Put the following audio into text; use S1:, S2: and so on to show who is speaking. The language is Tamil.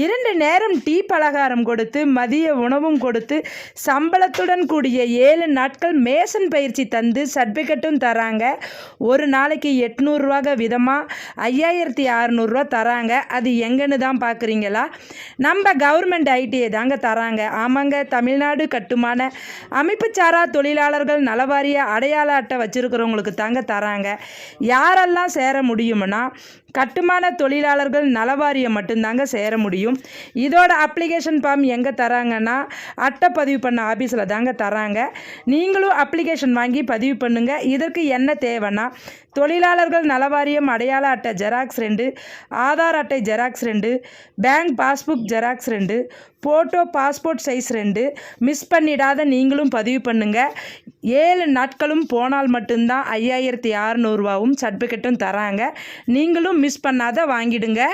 S1: இரண்டு நேரம் டீ பலகாரம் கொடுத்து மதிய உணவும் கொடுத்து சம்பளத்துடன் கூடிய ஏழு நாட்கள் மேசன் பயிற்சி தந்து சர்டிஃபிகேட்டும் தராங்க. ஒரு நாளைக்கு எட்நூறுரூவாக விதமாக ஐயாயிரத்தி அறநூறுரூவா தராங்க. அது எங்கன்னு தான் பார்க்குறீங்களா நம்ம கவர்மெண்ட் ஐடியை தாங்க தராங்க. ஆமாங்க தமிழ்நாடு கட்டுமான அமைப்புச்சாரா தொழிலாளர்கள் நலவாரிய அடையாள அட்டை வச்சுருக்கிறவங்களுக்கு தாங்க தராங்க. யாரெல்லாம் சேர முடியும்னா கட்டுமான தொழிலாளர்கள் நலவாரியம் மட்டும்தாங்க சேர முடியும். முடியும். இதோட அப்ளிகேஷன் ஃபார்ம் எங்கே தராங்கன்னா அட்டை பதிவு பண்ண ஆஃபீஸில் தாங்க தராங்க. நீங்களும் அப்ளிகேஷன் வாங்கி பதிவு பண்ணுங்கள் இதற்கு என்ன தேவைன்னா தொழிலாளர்கள் நலவாரியம் அடையாள அட்டை ஜெராக்ஸ் ரெண்டு ஆதார் அட்டை ஜெராக்ஸ் ரெண்டு பேங்க் பாஸ்புக் ஜெராக்ஸ் ரெண்டு ஃபோட்டோ பாஸ்போர்ட் சைஸ் ரெண்டு. மிஸ் பண்ணிடாத நீங்களும் பதிவு பண்ணுங்கள் ஏழு நாட்களும் போனால் மட்டும்தான் ஐயாயிரத்தி அறநூறுவாவும் சர்டிஃபிகேட்டும் தராங்க. நீங்களும் மிஸ் பண்ணாத வாங்கிடுங்க.